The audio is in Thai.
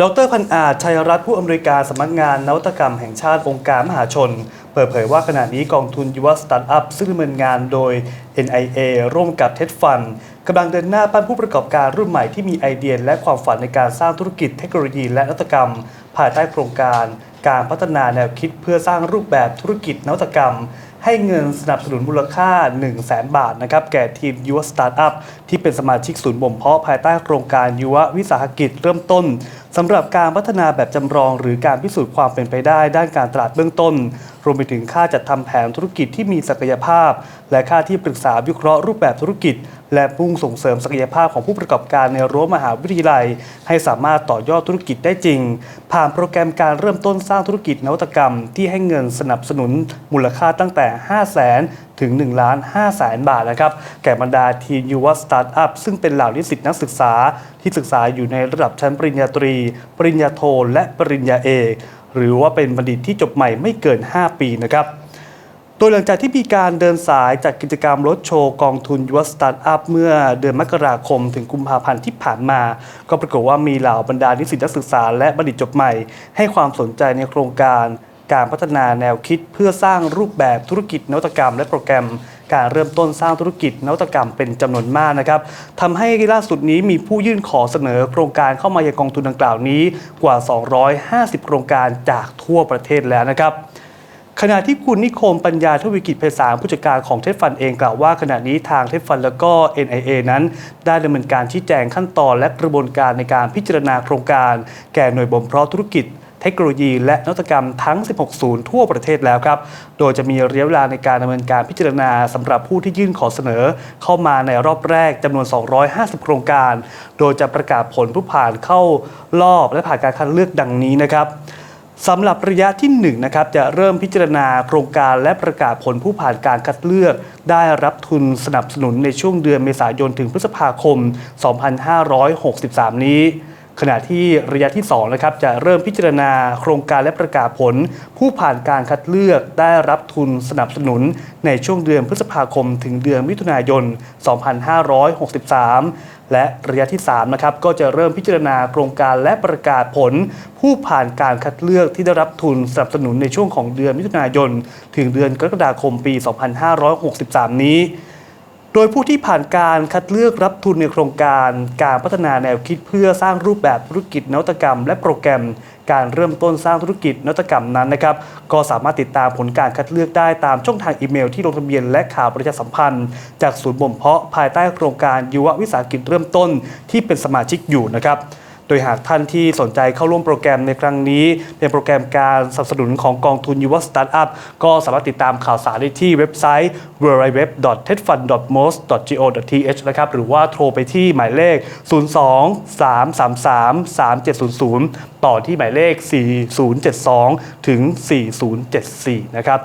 ดรพันอาจชัยรัตน์ผู้อำนวยการสำนักงานนวัตกรรมแห่งชาติองค์การมหาชน เปิดเผยว่าขณะนี้กองทุนยุวสตาร์ทอัพซึ่งดำเนินงานโดย NIA ร่วมกับเท็ดฟันกำลังเดินหน้าปั้นผู้ประกอบการรุ่นใหม่ที่มีไอเดีย และความฝันในการสร้างธุรกิจเทคโนโลยีและนวัตกรรม ภายใต้โครงการ การพัฒนาแนวคิดเพื่อสร้างรูปแบบธุรกิจนวัตกรรม ให้เงินสนับสนุนมูลค่า 1 0 0 0 0แบาทนะครับแก่ทีมยุวสตาร์ทอัพที่เป็นสมาชิกศูนย์บ่มเพาะภายใต้โครงการยุววิสาหกิจเริ่มต้นสำหรับการพัฒนาแบบจำลอง หรือการพิสูจน์ความเป็นไปได้ด้านการตลาดเบื้องต้น รวมไปถึงค่าจัดทำแผนธุรกิจที่มีศักยภาพ และค่าที่ปรึกษาวิเคราะห์รูปแบบธุรกิจ และมุ่งส่งเสริมศักยภาพของผู้ประกอบการในรั้วมหาวิทยาลัย ให้สามารถต่อยอดธุรกิจได้จริง ผ่านโปรแกรมการเริ่มต้นสร้างธุรกิจนวัตกรรม ที่ให้เงินสนับสนุนมูลค่าตั้งแต่ 5 0 0แสนถึง1ล้าน5แสนบาทนะครับ แก่บรรดาทีมยูวสตาร์ทอัพซึ่งเป็นเหล่านิสิตนักศึกษา ที่ศึกษาอยู่ในระดับชั้นปริญญาตรี ปริญญาโท และปริญญาเอก หรือว่าเป็นบัณฑิตที่จบใหม่ไม่เกิน 5 ปีนะครับโดยหลังจากที่มีการเดินสายจัดกิจกรรมรถโชว์กองทุนยุวสตาร์ทอัพเมื่อเดือนมกราคมถึงกุมภาพันธ์ที่ผ่านมา ก็ปรากฏว่ามีเหล่าบรรดานิสิตนักศึกษาและบัณฑิตจบใหม่ ให้ความสนใจในโครงการการพัฒนาแนวคิดเพื่อสร้างรูปแบบธุรกิจนวัตกรรม และโปรแกรม การเริ่มต้นสร้างธุรกิจนวัตกรรมเป็นจำนวนมากนะครับทำให้ล่าสุดนี้มีผู้ยื่นขอเสนอโครงการเข้ามายังกองทุนดังกล่าวนี้กว่า 250 โครงการจากทั่วประเทศแล้วนะครับขณะที่คุณนิคมปัญญาทวีกิจไพศาลผู้จัดการของเทฟฟันเองกล่าวว่าขณะนี้ทางเทฟฟันแล้วก็ NIA นั้น ได้ดำเนินการชี้แจงขั้นตอนและกระบวนการในการพิจารณาโครงการ แก่หน่วยบ่มเพาะธุรกิจ เทคโนโลยี และนวัตกรรมทั้ง 16 ศูนย์ทั่วประเทศแล้วครับ โดยจะมีระยะเวลาในการดำเนินการพิจารณาสำหรับผู้ที่ยื่นขอเสนอ เข้ามาในรอบแรกจำนวน 250 โครงการ โดยจะประกาศผลผู้ผ่านเข้ารอบและผ่านการคัดเลือกดังนี้นะครับสำหรับระยะที่1นะครับจะเริ่มพิจารณาโครงการและประกาศผลผู้ผ่านการคัดเลือก ได้รับทุนสนับสนุนในช่วงเดือนเมษายนถึงพฤษภาคม 2563 นี้ ขณะที่ระยะที่2นะครับจะเริ่มพิจารณาโครงการและประกาศผล ผู้ผ่านการคัดเลือกได้รับทุนสนับสนุนในช่วงเดือนพฤษภาคม ถึงเดือนมิถุนายน 2563 และระยะที่3นะครับก็จะเริ่มพิจารณาโครงการและประกาศผล ผู้ผ่านการคัดเลือกที่ได้รับทุนสนับสนุนในช่วงของเดือนมิถุนายน ถึงเดือนกรกฎาคมปี 2563 นี้ โดยผู้ที่ผ่านการคัดเลือกรับทุนในโครงการการพัฒนาแนวคิดเพื่อสร้างรูปแบบธุรกิจนวัตกรรม และโปรแกรมการเริ่มต้นสร้างธุรกิจนวัตกรรมนั้นนะครับก็สามารถติดตามผลการคัดเลือกได้ตามช่องทางอีเมลที่ลงทะเบียนและข่าวประชาสัมพันธ์ จากศูนย์บ่มเพาะภายใต้โครงการยุววิสาหกิจเริ่มต้นที่เป็นสมาชิกอยู่นะครับ โดยหากท่านที่สนใจเข้าร่วมโปรแกรมในครั้งนี้ เป็นโปรแกรมการสนับสนุนของกองทุนยุวสตาร์ทอัพก็สามารถติดตามข่าวสารได้ที่เว็บไซต์ www.tedfund.most.go.th นะครับหรือว่าโทรไปที่หมายเลข 02 333 3700 ต่อที่หมายเลข 4072 ถึง 4074 นะครับ